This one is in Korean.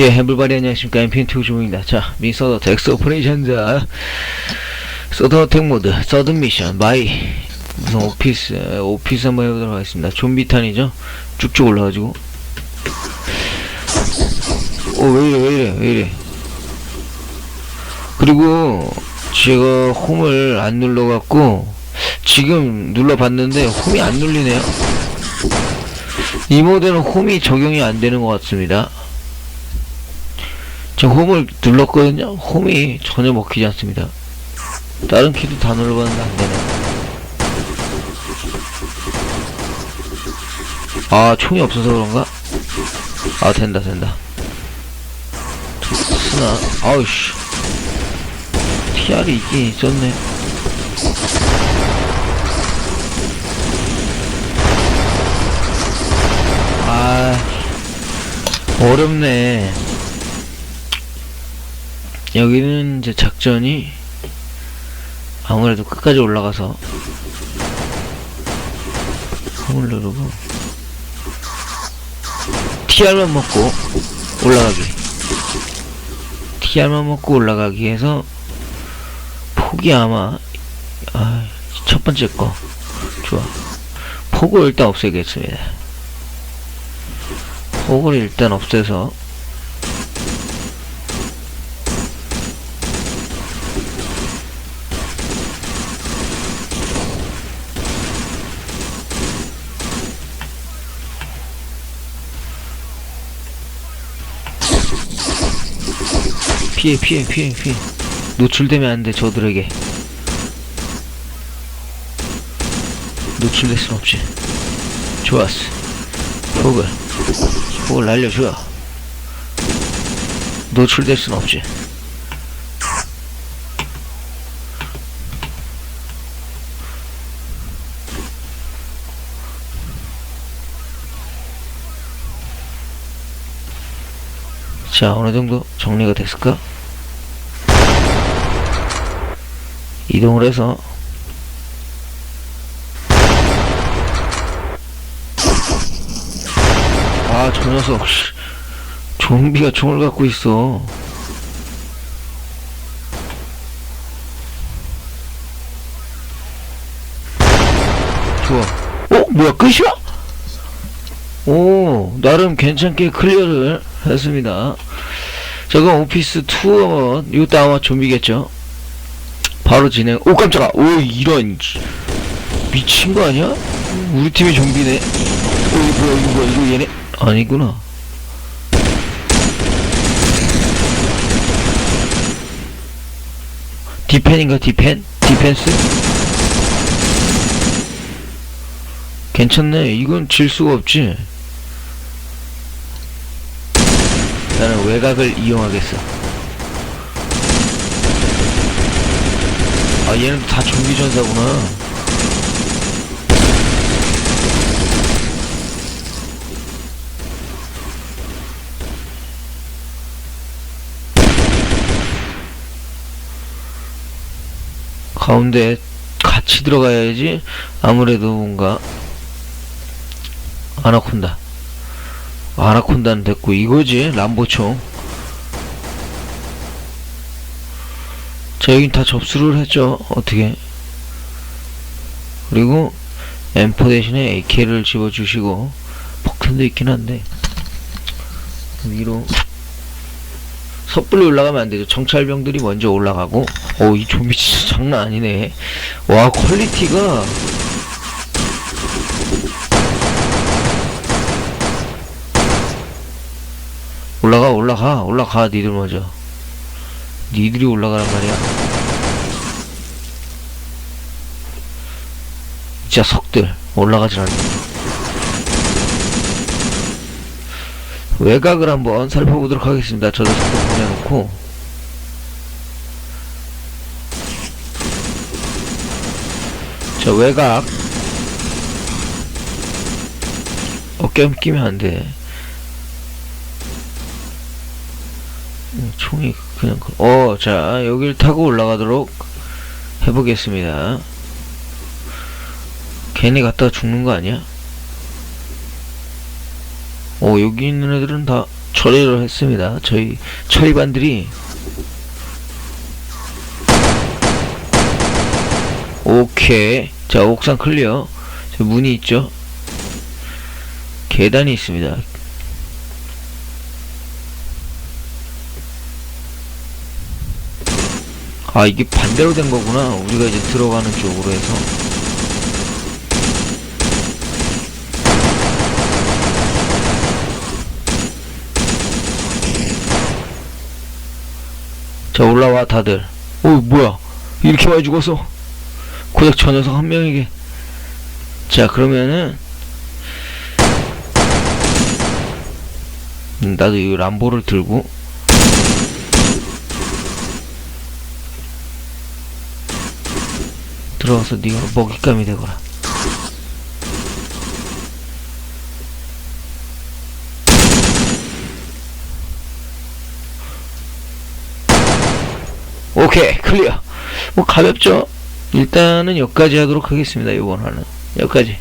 예, 해불바리 안녕하십니까. 인피니티 우주입니다. 자, 미서더 엑스 오퍼레이션자 서든어택 모드, 서든 미션, 마이 무슨 오피스, 에, 오피스 한번 해보도록 하겠습니다. 좀비탄이죠? 쭉쭉 올라가지고. 오, 왜 이래, 왜 이래, 왜 이래. 그리고, 제가 홈을 안 눌러갖고, 지금 눌러봤는데, 홈이 안 눌리네요. 이 모델은 홈이 적용이 안 되는 것 같습니다. 저 홈을 눌렀거든요. 홈이 전혀 먹히지 않습니다. 다른 키도 다 눌러봤는데 안 되네. 아, 총이 없어서 그런가? 아, 된다, 된다. 스나, 아우씨. TR이 있긴 있었네. 아, 어렵네. 여기는 이제 작전이 아무래도 끝까지 올라가서 홈을 누르고 TR만 먹고 올라가기. TR만 먹고 올라가기 해서 폭이 아마 아, 첫 번째 거. 좋아. 폭을 일단 없애겠습니다. 폭을 일단 없애서 피해 피해 피해 피해. 노출되면 안 돼 저들에게. 노출될 순 없지. 좋았어. 폭을 폭을 날려줘 노출될 순 없지 자 어느 정도 정리가 됐을까? 이동을 해서 아 저 녀석 씨. 좀비가 총을 갖고 있어 좋아 어? 뭐야 끝이야? 오 나름 괜찮게 클리어를 했습니다. 저건 오피스 투어 이것도 아마 좀비겠죠? 바로 진행. 오 깜짝아. 오 이런. 씨. 미친 거 아니야? 우리 팀이 좀비네. 오 이거 뭐야 이거 뭐야 이거 얘네. 아니구나. 디펜인가 디펜? 디펜스? 괜찮네. 이건 질 수가 없지 나는 외곽을 이용하겠어. 아 얘는 다 좀비 전사구나. 가운데 같이 들어가야지 아무래도 뭔가 아나콘다 아나콘다는 됐고 이거지 람보총 자 여긴 다 접수를 했죠. 어떻게? 그리고 M4 대신에 AK를 집어주시고 폭탄도 있긴 한데 위로. 섣불리 올라가면 안 되죠. 정찰병들이 먼저 올라가고 어이 좀비 진짜 장난 아니네. 와 퀄리티가 올라가 올라가 올라가 니들 먼저. 니들이 올라가란 말이야. 진짜 석들 올라가질 않네. 외곽을 한번 살펴보도록 하겠습니다. 저도 속도 보내놓고. 자 외곽. 어깨 끼면 안돼 총이 그냥 그- 어, 자, 여길 타고 올라가도록 해보겠습니다. 괜히 갔다가 죽는 거 아니야? 어, 여기 있는 애들은 다 처리를 했습니다. 저희 처리반들이 오케이. 자, 옥상 클리어. 저 문이 있죠? 계단이 있습니다. 아, 이게 반대로 된 거구나. 우리가 이제 들어가는 쪽으로 해서. 자, 올라와, 다들. 오, 뭐야. 이렇게 많이 죽었어. 고작 저 녀석 한 명에게. 자, 그러면은. 음, 나도 이 람보를 들고. 들어가서 네가 먹잇감이 되거라. 오케이 클리어. 뭐 가볍죠? 일단은 여기까지 하도록 하겠습니다 이번 화는. 여기까지